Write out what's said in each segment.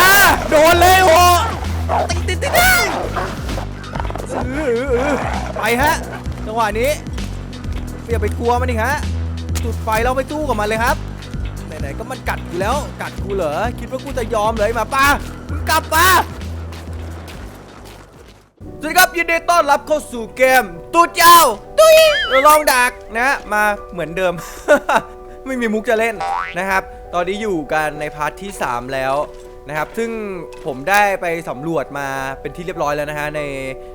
อ่าโดนเลยโอ้ติดติดติดติดไปฮะ จังหวะนี้อย่าไปกลัวมันดิฮะ จุดไฟเราไปสู้กับมันเลยครับไหนๆก็มันกัดกูแล้ว กัดกูเหรอ คิดว่ากูจะยอมเลยมาป้ามึงกลับมาสวัสดีครับยินดีต้อนรับเข้าสู่เกมตูดยาวตุ้ยลองดักนะ มาเหมือนเดิม ไม่มีมุกจะเล่นนะครับ ตอนนี้อยู่กันในพาร์ทที่ 3 แล้วนะครับ ซึ่งผมได้ไปสำรวจมาเป็นที่เรียบร้อยแล้วนะฮะใน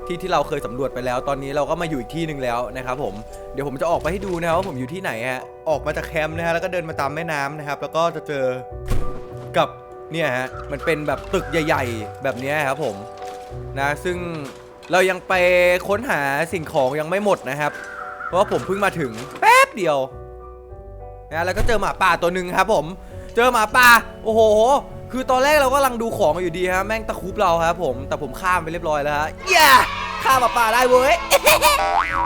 ที่ที่เราเคยสำรวจไปแล้ว ตอนนี้เราก็มาอยู่อีกที่หนึ่งแล้วนะครับผมเดี๋ยวผมจะออกไปให้ดูนะครับว่าผมอยู่ที่ไหนฮะออกมาจากแคมป์นะฮะแล้วก็เดินมาตามแม่น้ำนะครับ แล้วก็จะเจอกับเนี่ยฮะมันเป็นแบบตึกใหญ่ ๆ แบบนี้ครับผมนะซึ่งเรายังไปค้นหาสิ่งของยังไม่หมดนะครับ เพราะว่าผมเพิ่งมาถึงแป๊บเดียวนะแล้วก็เจอหมาป่าตัวหนึ่งครับผม เจอหมาป่าโอ้โห คือตอนแรกเราก็กำลังดูของอยู่ดีฮะแม่งตะคุบเราครับผมแต่ผมข้ามไปเรียบร้อยแล้วฮะเย้ข้ามหมาป่าได้เว้ย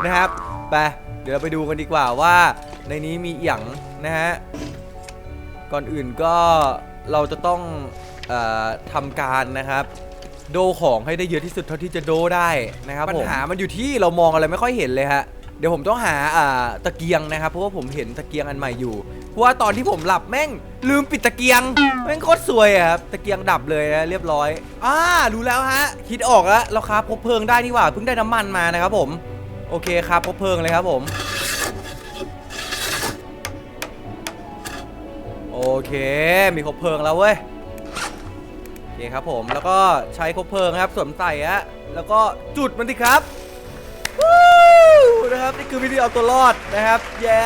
นะครับไปเดี๋ยวเราไปดูกันดีกว่าว่าในนี้มีเอียงนะฮะก่อนอื่นก็เราจะต้องเออทำการนะครับ โดของให้ได้เยอะที่สุดเท่าที่จะโดได้นะครับปัญหามันอยู่ที่เรามองอะไรไม่ค่อยเห็นเลยฮะเดี๋ยวผมต้องหาอ่าตะเกียงนะครับเพราะว่าผมเห็นตะเกียงอันใหม่อยู่ เพราะว่าตอนที่ผมหลับแม่งลืมปิดตะเกียง แม่งโคตรซวยอะครับตะเกียงดับเลยนะเรียบร้อยอ่ารู้แล้วฮะคิดออกแล้วเราคราพบเพลิงได้นี่หว่าเพิ่งได้น้ำมันมานะครับผมโอเคครับพบเพลิงเลยครับผม โอเค มีคบเพลิงแล้วเว้ยโอเคครับผมแล้วก็ใช้คบเพลิงครับสวมใส่ฮะแล้วก็จุดมันสิครับวู้นะครับนี่คือวิธีเอาตัวรอดนะครับ เย้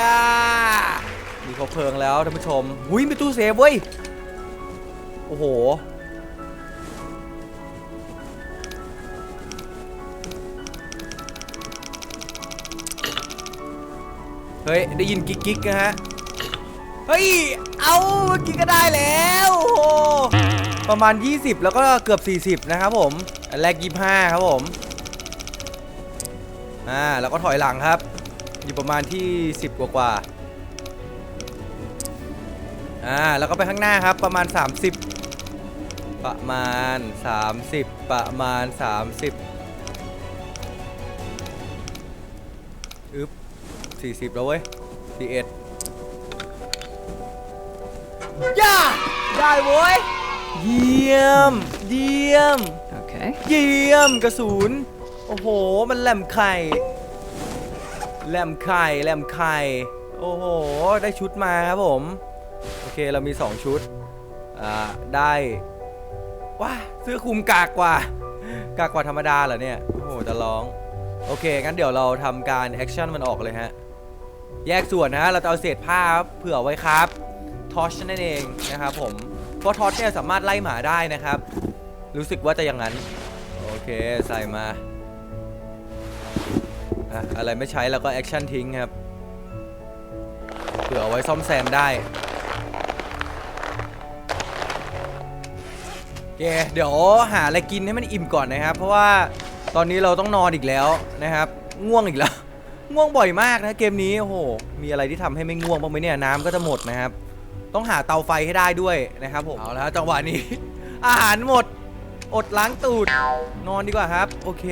มีคบเพลิงแล้วท่านผู้ชมหุยมีตู้เซฟเว้ย โอ้โห เฮ้ย ได้ยินกิ๊กกิ๊กนะฮะ เฮ้ย เอาเมื่อกี้ก็ได้แล้วโอ้โหประมาณ 20 แล้วก็เกือบ 40 นะครับผม อันแรก 25 ครับผม อ่า แล้วก็ถอยหลังครับ อยู่ประมาณที่ 10 กว่ากว่า อ่าแล้วก็ไปข้างหน้าครับประมาณ 30 ประมาณ 30 ประมาณ 30อึ๊บ40 แล้วเว้ย41ย่าได้เว้ย เยี่ยม เยี่ยม Okay. เยี่ยมกระสุน โอ้โห มันแหลมไข่ แหลมไข่ แหลมไข่ โอ้โห ได้ชุดมาครับผมโอ เคเรามี 2 ชุด อ่า ได้ว้าเสื้อคลุมกากกว่า กากกว่าธรรมดาเหรอเนี่ย โอ้โหจะร้อง โอเค งั้นเดี๋ยวเราทำการแอคชั่นมันออกเลยฮะ แยกส่วนนะ เราจะเอาเศษผ้าเผื่อไว้ครับทอชนั่นเองนะครับผม เพราะทอชเนี่ยสามารถไล่หมาได้นะครับ รู้สึกว่าจะอย่างนั้น โอเค ใส่มาอะอะไรไม่ใช้เราก็แอคชั่นทิ้งครับเผื่อเอาไว้ซ่อมแซมได้ เคเดี๋ยวหาอะไรกินให้มันอิ่มก่อนนะครับ เพราะว่าตอนนี้เราต้องนอนอีกแล้วนะครับ ง่วงอีกแล้ว ง่วงบ่อยมากนะเกมนี้โอ้โหมีอะไรที่ทำให้ไม่ง่วงบ้างไหมเนี่ยน้ำก็จะหมดนะครับ ต้องหาเตาไฟให้ได้ด้วยนะครับผมเอาและครับจังหวะนี้ อาหารหมด อดล้างตูด นอนดีกว่าครับ โอเค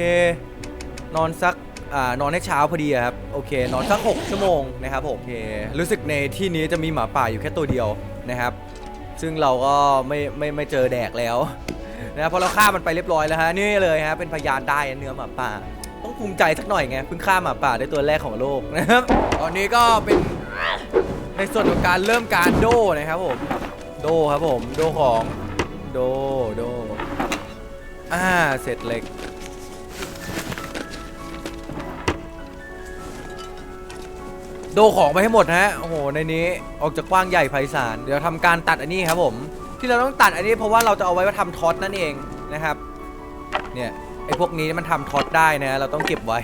นอนสักอ่านอนให้เช้าพอดีครับโอเค นอนสัก 6 ชั่วโมงนะครับผมโอเครู้สึกในที่นี้จะมีหมาป่าอยู่แค่ตัวเดียวนะครับ ซึ่งเราก็ไม่ไม่ไม่เจอแดกแล้วนะครับเพราะเราฆ่ามันไปเรียบร้อยแล้วฮะนี่เลยฮะเป็นพยานได้เนื้อหมาป่า ต้องภูมิใจสักหน่อยไงเพิ่งฆ่าหมาป่าได้ตัวแรกของโลกนะครับตอนนี้ก็เป็นในส่วนของการเริ่มการโดนะครับผมโดครับผมโดของโดโดอ่าเสร็จเหล็ก โดของไปให้หมดฮะ โอ้โห ในนี้ออกจากกว้างใหญ่ไพศาล เดี๋ยวทำการตัดอันนี้ครับผม ที่เราต้องตัดอันนี้เพราะว่าเราจะเอาไว้มาทำท็อตนั่นเองนะครับ เนี่ยไอ้พวกนี้มันทำท็อตได้นะ เราต้องเก็บไว้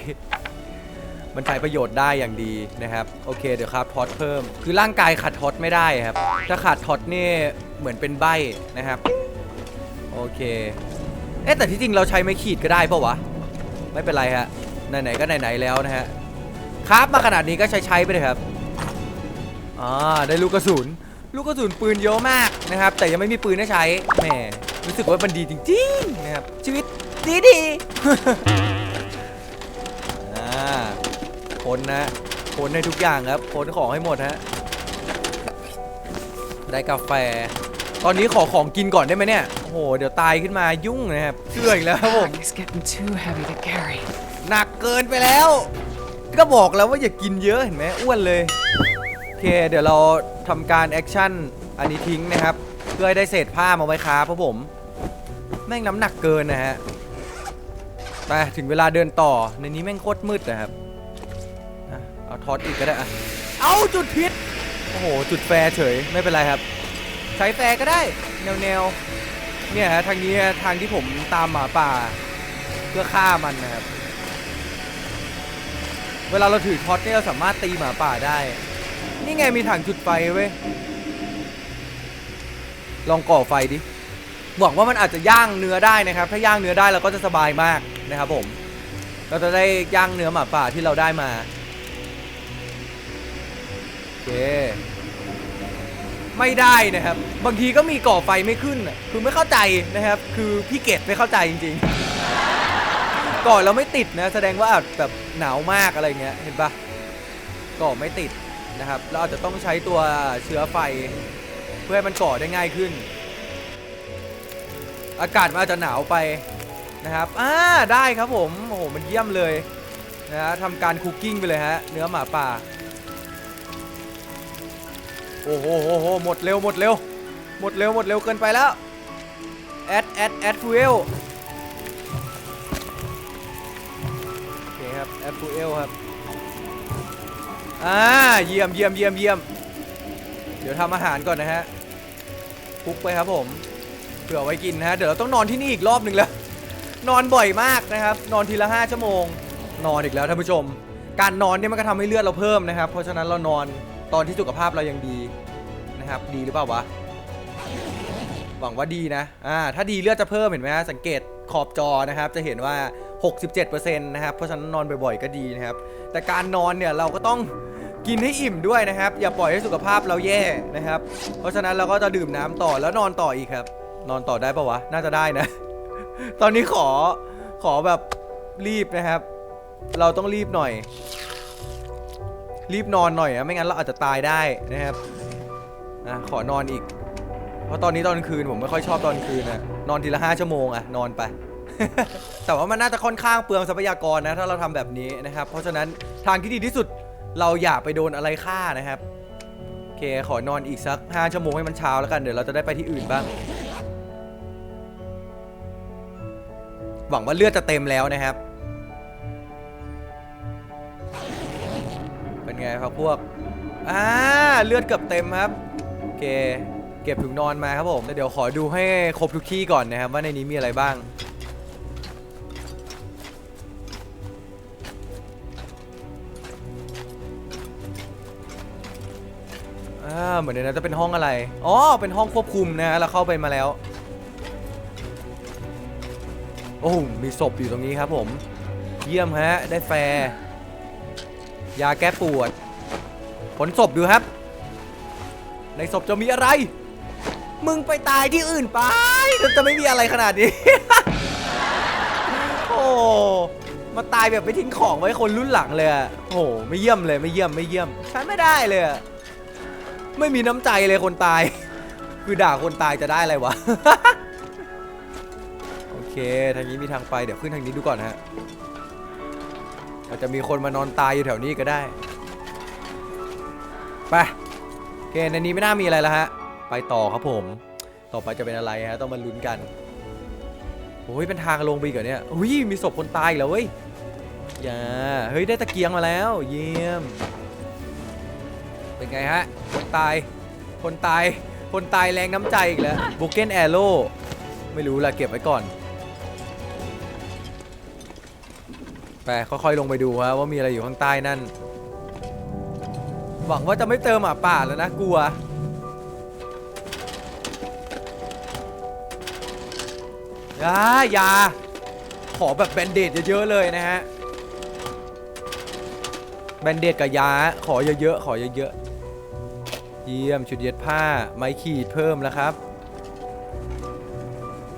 มันใช้ประโยชน์ได้อย่างดีนะครับ โอเค เดี๋ยวครับท็อตเพิ่ม คือร่างกายขาดท็อตไม่ได้ครับ ถ้าขาดท็อตนี่เหมือนเป็นใบนะครับ โอเค เอ๊ะแต่ที่จริงเราใช้ไม้ขีดก็ได้ปะวะ ไม่เป็นไรฮะ ไหนๆก็ไหนๆแล้วนะฮะ ครับมาขนาดนี้ก็ใช้ใช้ไปเลยครับอ่าได้ลูกกระสุน ลูกกระสุนปืนเยอะมากนะครับ แต่ยังไม่มีปืนให้ใช้แหมรู้สึกว่ามันดีจริงๆนะครับชีวิตดีดีๆอ่าคนนะคนให้ทุกอย่างครับคนของให้หมดฮะได้กาแฟ ตอนนี้ขอของกินก่อนได้ไหมเนี่ยโอ้โหเดี๋ยวตายขึ้นมายุ่งนะครับเชื่ออีกแล้วครับผม Pack is getting too heavy to carry. หนักเกินไปแล้ว ก็บอกแล้วว่าอย่ากินเยอะเห็นไหมอ้วนเลย โอเค เดี๋ยวเราทำการแอคชั่นอันนี้ทิ้งนะครับ เพื่อให้ได้เศษผ้ามาไว้ค้าเพราะผม แม่งน้ำหนักเกินนะฮะไปถึงเวลาเดินต่อในนี้แม่งโคตรมืดนะครับเอาทอดอีกก็ได้อะเอาจุดพิษโอ้โห จุดแฟร์เฉยไม่เป็นไรครับ ใช้แฟร์ก็ได้ แนวแนวๆเนี่ยฮะทางนี้ทางที่ผมตามหมาป่า เพื่อฆ่ามันนะครับ เวลาเราถือท็อตเนี่ยเราสามารถตีหมาป่าได้ นี่ไงมีถังจุดไฟเว้ย ลองก่อไฟดิหวังว่ามันอาจจะย่างเนื้อได้นะครับ ถ้าย่างเนื้อได้เราก็จะสบายมากนะครับผม เราจะได้ย่างเนื้อหมาป่าที่เราได้มาโอเคไม่ได้นะครับ บางทีก็มีก่อไฟไม่ขึ้น คือไม่เข้าใจนะครับ คือพี่เกดไม่เข้าใจจริงๆ ก่อแล้วไม่ติดนะแสดงว่าอาจแบบหนาวมากอะไรเงี้ยเห็นปะก่อไม่ติดนะครับเราอาจจะต้องใช้ตัวเชื้อไฟ เพื่อให้มันก่อได้ง่ายขึ้น อากาศมันอาจจะหนาวไปนะครับอ่าได้ครับผมโอ้โหมันเยี่ยมเลยนะฮะทำการคุกกิ้งไปเลยฮะเนื้อหมาป่าโอ้โหโหโหหมดเร็วหมดเร็วหมดเร็วหมดเร็วเกินไปแล้วแอดแอดแอดฟูเอล แอดฟูเอลครับอ่าเยี่ยมเยี่ยมเยี่ยมเยี่ยมเดี๋ยวทำอาหารก่อนนะฮะคุกไปครับผมเผื่อไว้กินนะฮะเดี๋ยวเราต้องนอนที่นี่อีกรอบหนึ่งแล้ว นอนบ่อยมากนะครับ นอนทีละ5ชั่วโมง นอนอีกแล้วท่านผู้ชม การนอนเนี่ยมันก็ทำให้เลือดเราเพิ่มนะครับ เพราะฉะนั้นเรานอนตอนที่สุขภาพเรายังดีนะครับ ดีหรือเปล่าวะหวังว่าดีนะอ่าถ้าดีเลือดจะเพิ่มเห็นไหมฮะสังเกตขอบจอนะครับ จะเห็นว่า 67%นะครับ เพราะฉะนั้นนอนบ่อยๆก็ดีนะครับ แต่การนอนเนี่ยเราก็ต้องกินให้อิ่มด้วยนะครับ อย่าปล่อยให้สุขภาพเราแย่นะครับ เพราะฉะนั้นเราก็จะดื่มน้ำต่อแล้วนอนต่ออีกครับ นอนต่อได้ปะวะ น่าจะได้นะ ตอนนี้ขอขอแบบรีบนะครับ เราต้องรีบหน่อย รีบนอนหน่อยอะไม่งั้นเราอาจจะตายได้นะครับอะขอนอนอีก เพราะตอนนี้ตอนคืนผมไม่ค่อยชอบตอนคืนนะนอนทีละห้าชั่วโมงอะนอนไป แต่ว่ามันน่าจะค่อนข้างเปลืองทรัพยากรนะ ถ้าเราทำแบบนี้นะครับ เพราะฉะนั้นทางที่ดีที่สุดเราอย่าไปโดนอะไรฆ่านะครับโอเคขอนอนอีกสัก5ชั่วโมงให้มันเช้าแล้วกันเดี๋ยวเราจะได้ไปที่อื่นบ้าง หวังว่าเลือดจะเต็มแล้วนะครับ เป็นไงครับพวกอ่าเลือดเกือบเต็มครับโอเคเก็บถุงนอนมาครับผมแล้วเดี๋ยวขอดูให้ครบทุกที่ก่อนนะครับ ว่าในนี้มีอะไรบ้าง อ่าเหมือนในนั้นจะเป็นห้องอะไร อ๋อ เป็นห้องควบคุมนะฮะเราเข้าไปมาแล้ว โอ้โหมีศพอยู่ตรงนี้ครับผม เยี่ยมฮะ ได้แฟร์ยาแก้ปวด ผลศพดูครับ ในศพจะมีอะไร มึงไปตายที่อื่นไป จะไม่มีอะไรขนาดนี้ โอ้ มาตายแบบไม่ทิ้งของไว้คนรุ่นหลังเลยอะโอ้โห ไม่เยี่ยมเลย ไม่เยี่ยม ไม่เยี่ยมใช้ไม่ได้เลยอะ ไม่มีน้ำใจเลยคนตาย คือด่าคนตายจะได้อะไรวะ โอเค ทางนี้มีทางไป เดี๋ยวขึ้นทางนี้ดูก่อนนะฮะ อาจจะมีคนมานอนตายอยู่แถวนี้ก็ได้ ไป โอเค ในนี้ไม่น่ามีอะไรแล้วฮะ ไปต่อครับผม ต่อไปจะเป็นอะไรฮะ ต้องมาลุ้นกัน โอ้ย เป็นทางลงไปอีกเหรอเนี่ยอุ้ย มีศพคนตายอีกแล้วเว้ย อย่า เฮ้ย ได้ตะเกียงมาแล้ว เยี่ยม เป็นไงฮะ คนตาย คนตาย คนตายแรงน้ำใจอีกแล้วบุกเกนแอโร่ไม่รู้ละเก็บไว้ก่อน ไปค่อยๆลงไปดูฮะว่ามีอะไรอยู่ข้างใต้นั่น หวังว่าจะไม่เจอหมาป่าแล้วนะกลัว ยายา ขอแบบแบนเดดเยอะๆเลยนะฮะแบนเดดกับยา ขอเยอะๆ ขอเยอะ เยี่ยมชุดเย็ดผ้าไม้ขีดเพิ่มแล้วครับ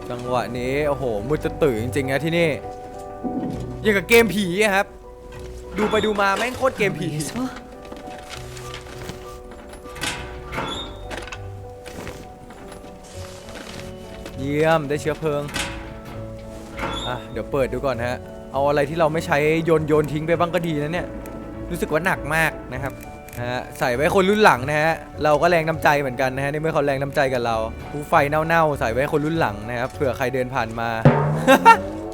จังหวะนี้โอ้โหมืดจะตื่นจริงๆนะที่นี่ยังกับเกมผีอะครับ ดูไปดูมาแม่งโคตรเกมผี Useful? เยี่ยมได้เชื้อเพลิง อะ เดี๋ยวเปิดดูก่อนฮะ เอาอะไรที่เราไม่ใช้โยนโยนทิ้งไปบ้างก็ดีนะเนี่ย รู้สึกว่าหนักมากนะครับ นะฮะใส่ไว้คนรุ่นหลังนะฮะเราก็แรงน้ำใจเหมือนกันนะฮะในเมื่อเขาแรงน้ำใจกับเราผู้ไฟเน่าๆใส่ไว้คนรุ่นหลังนะครับเผื่อใครเดินผ่านมา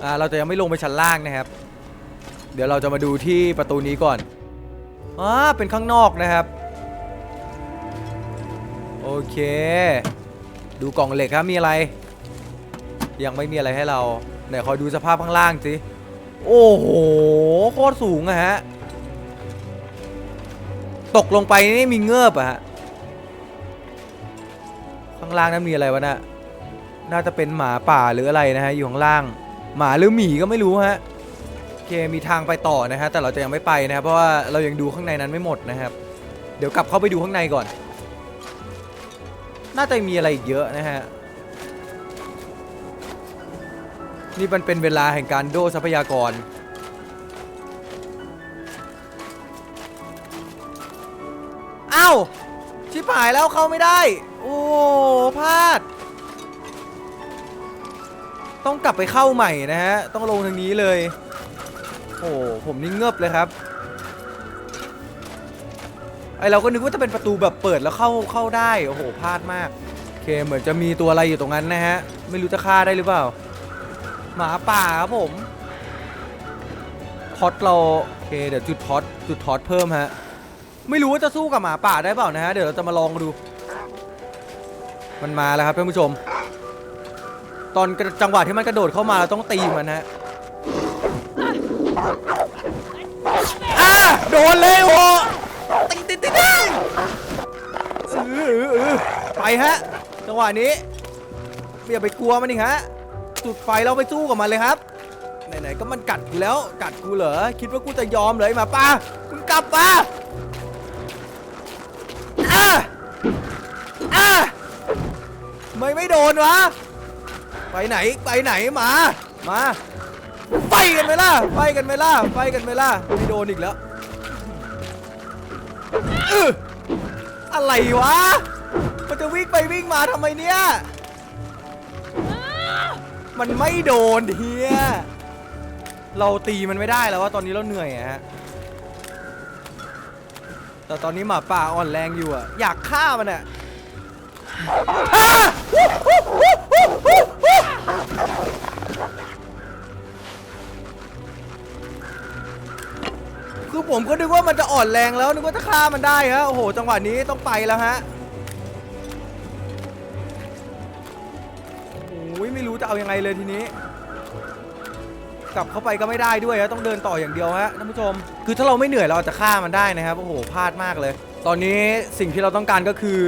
อ่าเราจะยังไม่ลงไปชั้นล่างนะครับ เดี๋ยวเราจะมาดูที่ประตูนี้ก่อนอ่าเป็นข้างนอกนะครับ โอเค ดูกล่องเหล็กครับมีอะไร ยังไม่มีอะไรให้เราไหนคอยดูสภาพข้างล่างสิโอ้โหโคตรสูงอะฮะ ตกลงไปนี่มีเงือบอะฮะ ข้างล่างนั้นมีอะไรวะน่ะน่าจะเป็นหมาป่าหรืออะไรนะฮะอยู่ข้างล่าง หมาหรือหมีก็ไม่รู้ฮะโอเคมีทางไปต่อนะฮะแต่เราจะยังไม่ไปนะครับเพราะว่าเรายังดูข้างในนั้นไม่หมดนะครับ เดี๋ยวกลับเข้าไปดูข้างในก่อน น่าจะมีอะไรอีกเยอะนะฮะนี่มันเป็นเวลาแห่งการโดทรัพยากราวชิบหายแล้วเข้าไม่ได้ โอ้พลาด ต้องกลับไปเข้าใหม่นะฮะ ต้องลงทางนี้เลย โอ้ผมนี่เงือบเลยครับ ไอเราก็นึกว่าจะเป็นประตูแบบเปิดแล้วเข้าเข้าได้ โอ้โหพลาดมากโอเคเหมือนจะมีตัวอะไรอยู่ตรงนั้นนะฮะ ไม่รู้จะฆ่าได้หรือเปล่า หมาป่าครับผมท็อตเราโอเคเดี๋ยวจุดท็อตจุดท็อตเพิ่มฮะ ไม่รู้ว่าจะสู้กับหมาป่าได้เปล่านะฮะเดี๋ยวเราจะมาลองดู มันมาแล้วครับท่านผู้ชม ตอนจังหวะที่มันกระโดดเข้ามาเราต้องตีมันฮะอ่าโดนเลยโอติงติงติงติงไปฮะ จังหวะนี้อย่าไปกลัวมันอีกฮะจุดไฟเราไปสู้กับมันเลยครับไหนๆก็มันกัดกูแล้วกัดกูเหรอคิดว่ากูจะยอมเลยหมาป่ามึงกลับมา ไม่ไม่โดนวะ ไปไหนไปไหนมา มาไปกันไหมล่ะไปกันไหมล่ะไปกันไหมล่ะไม่โดนอีกแล้วอื้ออะไรวะ มันจะวิ่งไปวิ่งมาทำไมเนี่ย มันไม่โดนเฮียเราตีมันไม่ได้แล้วว่าตอนนี้เราเหนื่อยฮะ แต่ตอนนี้หมาป่าอ่อนแรงอยู่อะอยากฆ่ามันอะ คือผมก็นึกว่ามันจะอ่อนแรงแล้วนึกว่าจะฆ่ามันได้ฮะโอ้โห จังหวะนี้ต้องไปแล้วฮะโอ้ยไม่รู้จะเอายังไงเลยทีนี้ กลับเข้าไปก็ไม่ได้ด้วยฮะต้องเดินต่ออย่างเดียวฮะท่านผู้ชม คือถ้าเราไม่เหนื่อยเราอาจจะฆ่ามันได้นะครับโอ้โหพลาดมากเลย ตอนนี้สิ่งที่เราต้องการก็คือ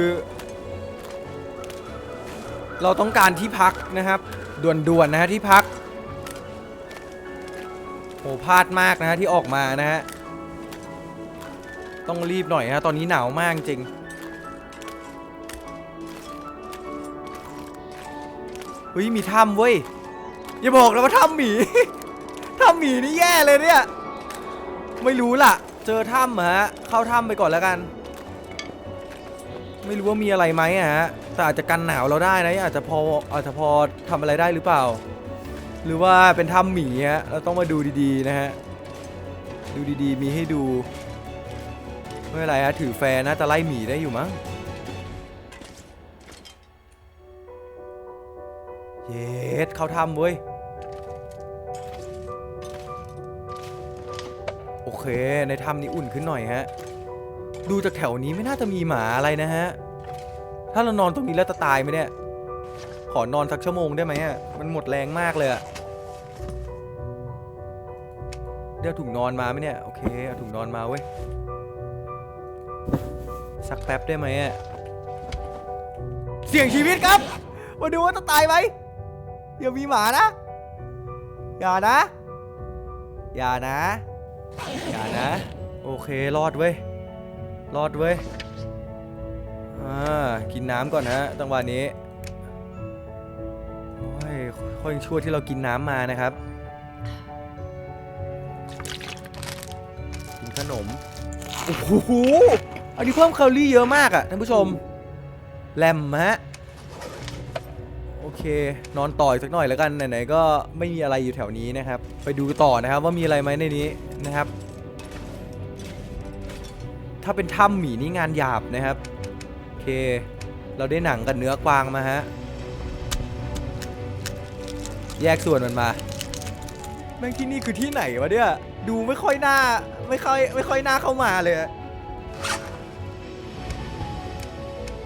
เราต้องการที่พักนะครับ ด่วนๆนะฮะที่พักโอ้พลาดมากนะฮะที่ออกมานะฮะต้องรีบหน่อยฮะตอนนี้หนาวมากจริงเฮ้ยมีถ้ำเว้ยอย่าบอกนะว่าถ้ำหมีถ้ำหมีนี่แย่เลยเนี่ยไม่รู้ล่ะ เจอถ้ำฮะเข้าถ้ำไปก่อนแล้วกัน ไม่รู้ว่ามีอะไรไหมฮะ แต่อาจจะกันหนาวเราได้นะอาจจะพออาจจะพอทำอะไรได้หรือเปล่า หรือว่าเป็นถ้ำหมีฮะเราต้องมาดูดีๆนะฮะดูดีๆมีให้ดูไม่เป็นไรฮะถือแฟร์นะจะไล่หมีได้อยู่มั้งเย็ดเข้าถ้ำเว้ยโอเคในถ้ำนี้อุ่นขึ้นหน่อยฮะ ดูจากแถวนี้ไม่น่าจะมีหมาอะไรนะฮะ ถ้าเรานอนตรงนี้แล้วจะตายไหมเนี่ย ขอนอนสักชั่วโมงได้ไหมอะ มันหมดแรงมากเลยอะเดี๋ยวถุงนอนมาไหมเนี่ย โอเค เอาถุงนอนมาเว้ย สักแป๊บได้ไหมอะ เสี่ยงชีวิตครับ มาดูว่าจะตายไหมอย่ามีหมานะ อย่านะ อย่านะ อย่านะ โอเค รอดเว้ย รอดเว้ย อ่ากินน้ำก่อนฮะจังหวะนี้โอ้ยค่อยชั่วที่เรากินน้ำมานะครับ กินขนมโอ้โหอันนี้เพิ่มแคลอรี่เยอะมากอะท่านผู้ชมแลมฮะโอเคนอนต่ออีกสักหน่อยแล้วกันไหนๆก็ไม่มีอะไรอยู่แถวนี้นะครับ ไปดูต่อนะครับว่ามีอะไรไหมในนี้นะครับ ถ้าเป็นถ้ำหมีนี่งานหยาบนะครับ เค เราได้หนังกับเนื้อกวางมาฮะ แยกส่วนมันมาแม่งที่นี่คือที่ไหนวะเนี่ย ดูไม่ค่อยน่าไม่ค่อยไม่ค่อยน่าเข้ามาเลย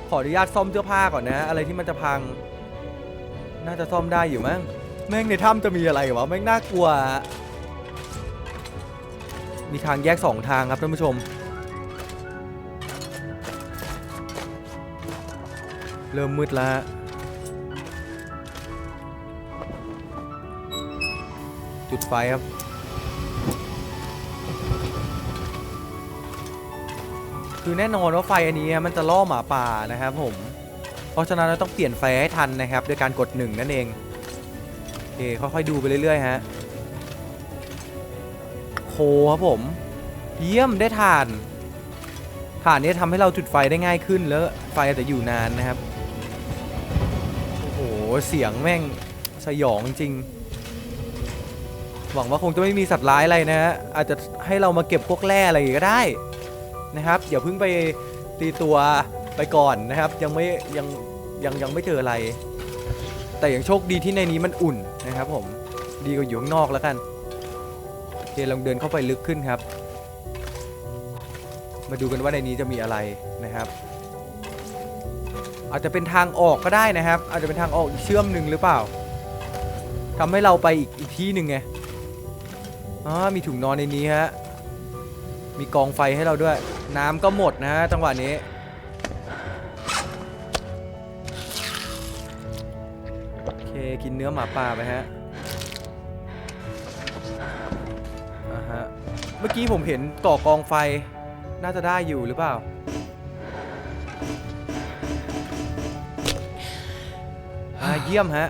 ขออนุญาตซ่อมเสื้อผ้าก่อนนะ อะไรที่มันจะพัง น่าจะซ่อมได้อยู่มั้ง แม่งในถ้ำจะมีอะไรวะ แม่งน่ากลัว มีทางแยกสองทางครับท่านผู้ชม เริ่มมืดแล้วจุดไฟครับ คือแน่นอนว่าไฟอันนี้มันจะล่อหมาป่านะครับผม เพราะฉะนั้นเราต้องเปลี่ยนไฟให้ทันนะครับด้วยการกดหนึ่งนั่นเองโอเคค่อยๆดูไปเรื่อยๆฮะโคครับผม เยี่ยมได้ถ่านถ่านนี้ทำให้เราจุดไฟได้ง่ายขึ้นแล้วไฟอาจจะอยู่นานนะครับ เสียงแม่งสยองจริง หวังว่าคงจะไม่มีสัตว์ร้ายอะไรนะฮะอาจจะให้เรามาเก็บพวกแร่อะไรก็ได้นะครับอย่าเพิ่งไปตีตัวไปก่อนนะครับ ยังไม่ยังยังยังไม่เจออะไร แต่ยังโชคดีที่ในนี้มันอุ่นนะครับผมดีกว่าอยู่ข้างนอกแล้วกันโอเคลองเดินเข้าไปลึกขึ้นครับ มาดูกันว่าในนี้จะมีอะไรนะครับ อาจจะเป็นทางออกก็ได้นะครับ อาจจะเป็นทางออกอีกเชื่อมหนึ่งหรือเปล่าทำให้เราไปอีกอีกที่หนึ่งไงอ๋อมีถุงนอนในนี้ฮะมีกองไฟให้เราด้วย น้ำก็หมดนะฮะจังหวะนี้โอเคกินเนื้อหมาป่าไปฮะอ่าฮะเมื่อกี้ผมเห็นก่อกองไฟน่าจะได้อยู่หรือเปล่า อ่าเยี่ยมฮะ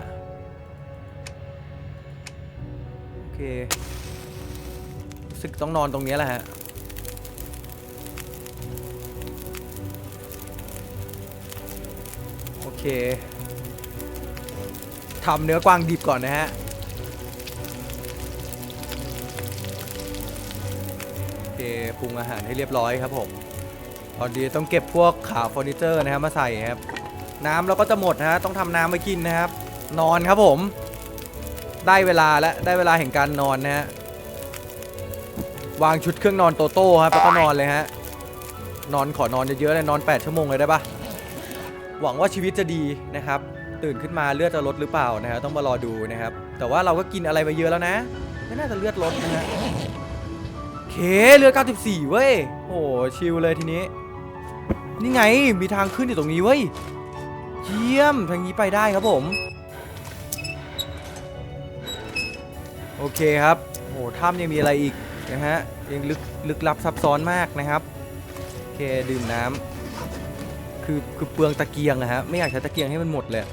โอเครู้สึกต้องนอนตรงนี้แหละฮะ โอเคทำเนื้อกวางดิบก่อนนะฮะโอเคปรุงอาหารให้เรียบร้อยครับผม ตอนนี้ต้องเก็บพวกขาเฟอร์นิเจอร์นะครับมาใส่ครับ น้ำเราก็จะหมดนะฮะต้องทำน้ำมากินนะครับ นอนครับผม ได้เวลาแล้วได้เวลาแห่งการนอนนะฮะวางชุดเครื่องนอนโตโต้ครับแล้วก็นอนเลยฮะนอนขอนอนเยอะๆเลยนอน 8 ชั่วโมงเลยได้ปะหวังว่าชีวิตจะดีนะครับ ตื่นขึ้นมาเลือดจะลดหรือเปล่านะฮะต้องมารอดูนะครับ แต่ว่าเราก็กินอะไรไปเยอะแล้วนะ ไม่น่าจะเลือดลดนะฮะเคเลือด94 เว้ยโอ้ชิลเลยทีนี้ นี่ไงมีทางขึ้นอยู่ตรงนี้เว้ย เยี่ยมทางนี้ไปได้ครับผม โอเคครับโอ้ถ้ำยังมีอะไรอีกนะฮะยังลึกลึกลับซับซ้อนมากนะครับโอเคดื่มน้ำคือคือเปลืองตะเกียงนะฮะไม่อยากใช้ตะเกียงให้มันหมดเลย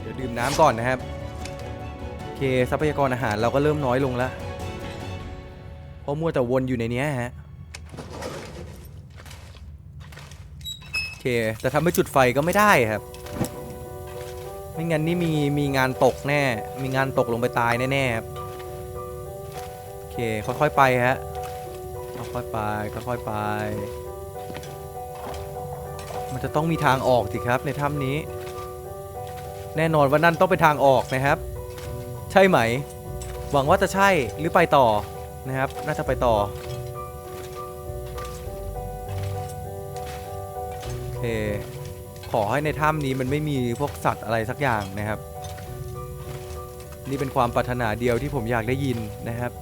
เดี๋ยวดื่มน้ำก่อนนะครับโอเคทรัพยากรอาหารเราก็เริ่มน้อยลงแล้วเพราะมัวแต่วนอยู่ในเนี้ยฮะโอเคแต่ทำให้จุดไฟก็ไม่ได้ครับ ไม่งั้นนี่มีมีงานตกแน่ มีงานตกลงไปตายแน่ๆครับโอเคค่อยๆไปฮะค่อยๆไปค่อยๆไป มันจะต้องมีทางออกสิครับในถ้ำนี้ แน่นอนว่านั่นต้องเป็นทางออกนะครับ ใช่ไหม หวังว่าจะใช่หรือไปต่อนะครับ น่าจะไปต่อโอเค ขอให้ในถ้ำนี้มันไม่มีพวกสัตว์อะไรสักอย่างนะครับ นี่เป็นความปรารถนาเดียวที่ผมอยากได้ยินนะครับ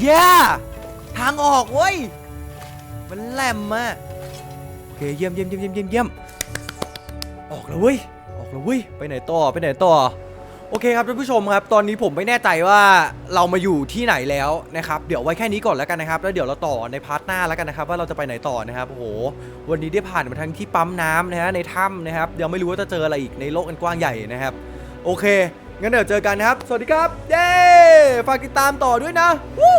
เย้ทางออกเว้ย มันแหลมอะโอเคเยี่ยมเยี่ยมเยี่ยมเยี่ยมเยี่ยมออกแล้วเว้ย ออกแล้วเว้ย ไปไหนต่อ ไปไหนต่อ โอเคครับท่านผู้ชมครับ ตอนนี้ผมไม่แน่ใจว่าเรามาอยู่ที่ไหนแล้วนะครับ เดี๋ยวไว้แค่นี้ก่อนแล้วกันนะครับ แล้วเดี๋ยวเราต่อในพาร์ทหน้าแล้วกันนะครับ ว่าเราจะไปไหนต่อนะครับ โอ้โห วันนี้ได้ผ่านมาทั้งที่ปั๊มน้ำนะฮะในถ้ำนะครับ เดี๋ยวไม่รู้ว่าจะเจออะไรอีกในโลกอันกว้างใหญ่นะครับ โอเค งั้นเดี๋ยวเจอกันนะครับ สวัสดีครับ เย้ ฝากติดตามต่อด้วยนะวู้